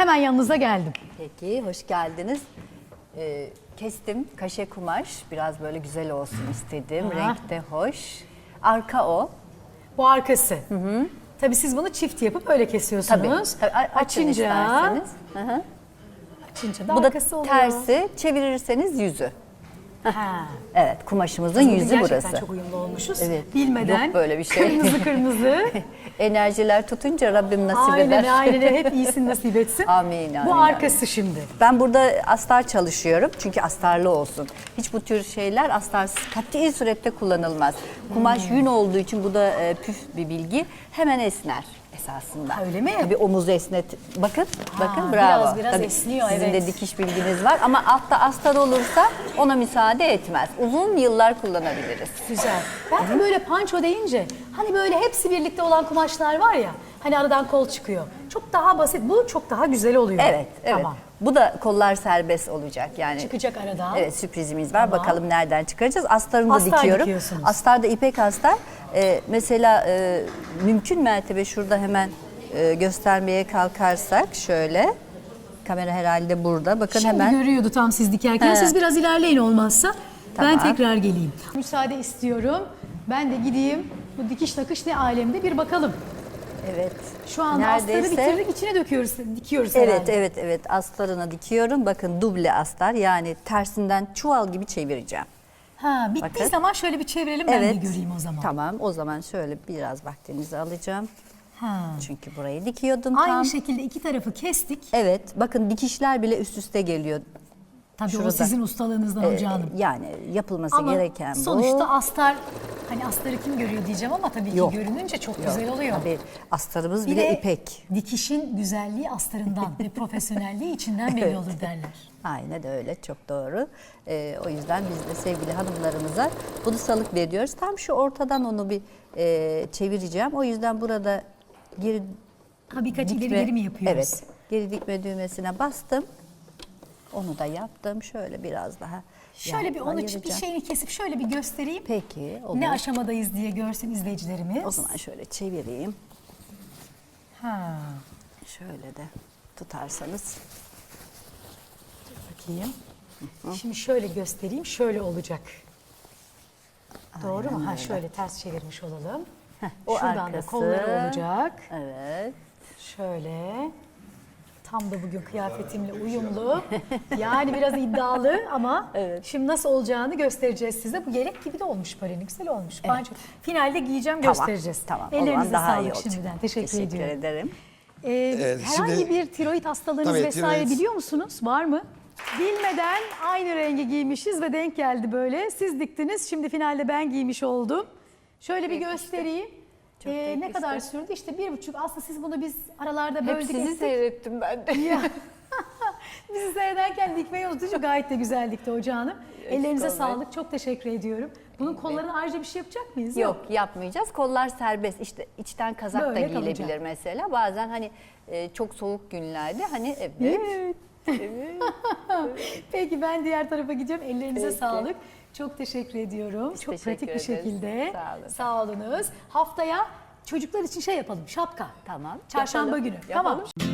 Hemen yanınıza geldim. Peki, hoş geldiniz. Ee, kestim kaşe kumaş, biraz böyle güzel olsun istedim. Aha. Renk de hoş. Arka o. Bu arkası. Tabii siz bunu çift yapıp öyle kesiyorsunuz. Tabii, açın açınca, isterseniz. Hı hı. açınca da Bu da arkası oluyor. tersi, çevirirseniz yüzü. Ha. Evet, kumaşımızın Bugün yüzü gerçekten burası. çok uyumlu olmuşuz. Evet. Bilmeden. Yok böyle bir şey. Kırmızı kırmızı. Enerjiler tutunca Rabbim nasip aynen eder. aynen hep iyisin nasip etsin. Amin, Bu amin, arkası şimdi. Ben burada astar çalışıyorum çünkü astarlı olsun. Hiç bu tür şeyler astarsız kat'i surette kullanılmaz. Kumaş Hmm. yün olduğu için bu da e, püf bir bilgi. Hemen esner esasında. Ha, öyle mi? Tabii omuzu esnet. Bakın, bakın biraz- bravo. biraz esniyor, Sizin evet. de dikiş bilginiz var ama altta astar olursa ona müsaade etmez. Uzun yıllar kullanabiliriz. Güzel. Ben de böyle panço deyince hani böyle hepsi birlikte olan kumaşlar var ya hani aradan kol çıkıyor. Çok daha basit. Bu çok daha güzel oluyor. Evet, evet. Tamam. Bu da kollar serbest olacak yani. Çıkacak aradan. Evet sürprizimiz var. Tamam. Bakalım nereden çıkaracağız. Astarını da Astar dikiyorum. dikiyorsunuz. Astar da ipek astar. Ee, mesela e, mümkün mertebe şurada hemen e, göstermeye kalkarsak şöyle. Kamera herhalde burada. Bakın Şimdi hemen. görüyordu tam siz dikerken. He. Siz biraz ilerleyin olmazsa. Ben Tamam. tekrar geleyim. Müsaade istiyorum. Ben de gideyim. Bu dikiş nakış ne alemde bir bakalım. Evet. Şu anda astarı bitirdik içine döküyoruz, dikiyoruz Evet, herhalde. evet, evet. Astarına dikiyorum. Bakın duble astar yani tersinden çuval gibi çevireceğim. Ha, bittiği Bakın. zaman şöyle bir çevirelim ben evet. de göreyim o zaman. Tamam. O zaman şöyle biraz vaktinizi alacağım. Ha. Çünkü burayı dikiyordum Aynı tam. şekilde iki tarafı kestik. Evet, bakın dikişler bile üst üste geliyor. Tabii o Şurada. sizin ustalığınızdan Ee, hocam. yani yapılması Ama gereken bu. sonuçta astar, hani astarı kim görüyor diyeceğim ama tabii ki Yok. görününce çok güzel oluyor. Tabii astarımız Bir bile ipek. dikişin güzelliği astarından ve profesyonelliği içinden belli olur derler. Aynen öyle, çok doğru. Ee, o yüzden biz de sevgili hanımlarımıza bunu salık veriyoruz. Tam şu ortadan onu bir e, çevireceğim. O yüzden burada geri Ha birkaç dikme, ileri geri mi yapıyoruz? Evet, geri dikme düğmesine bastım. Onu da yaptım. Şöyle biraz daha Şöyle yan bir onu bir ayıracağım. şeyini kesip şöyle bir göstereyim. Peki, olur. Ne aşamadayız diye görsün izleyicilerimiz. O zaman şöyle çevireyim. Ha, Şöyle de tutarsanız. bakayım. Şimdi şöyle göstereyim. Şöyle olacak. Doğru mu? Ha şöyle ters çevirmiş olalım. o Şuradan da arkası. kolları olacak. Evet. Şöyle. Tam da bugün kıyafetimle uyumlu. Yani biraz iddialı ama şimdi nasıl olacağını göstereceğiz size. Bu yelek gibi de olmuş Parini. Güzel olmuş. Bence finalde giyeceğim Tamam, göstereceğiz. Tamam. o zaman Ellerinize daha iyi sağlık olacak. şimdiden. Teşekkür, Teşekkür ediyorum. ederim. Ee, Evet, herhangi şimdi- bir tiroid hastalığınız Tabii, vesaire tiroid. biliyor musunuz? Var mı? Bilmeden aynı rengi giymişiz ve denk geldi böyle. Siz diktiniz. Şimdi finalde ben giymiş oldum. Şöyle bir göstereyim. Çok Ee, ne kadar sürdü? İşte bir buçuk. Aslında siz bunu biz aralarda böldük Hep sizi ettik. seyrettim ben de. Ya. Bizi seyrederken dikmeyi unutunca gayet de güzel dikti Hoca Hanım. Ellerinize olmayın. sağlık. Çok teşekkür ediyorum. Bunun kollarına ayrıca bir şey yapacak mıyız? Yok yapmayacağız. Kollar serbest. İşte içten kazak Böyle da giyilebilir kalacak. mesela. Bazen hani e, çok soğuk günlerde hani evet. Peki ben diğer tarafa gideceğim. Ellerinize Peki. sağlık. Çok teşekkür ediyorum. Çok teşekkür pratik bir ederiz. şekilde. Sağ olun. Sağ olunuz. Haftaya çocuklar için şey yapalım. Şapka. Tamam. Çarşamba yapalım. günü. Yapalım. Tamam.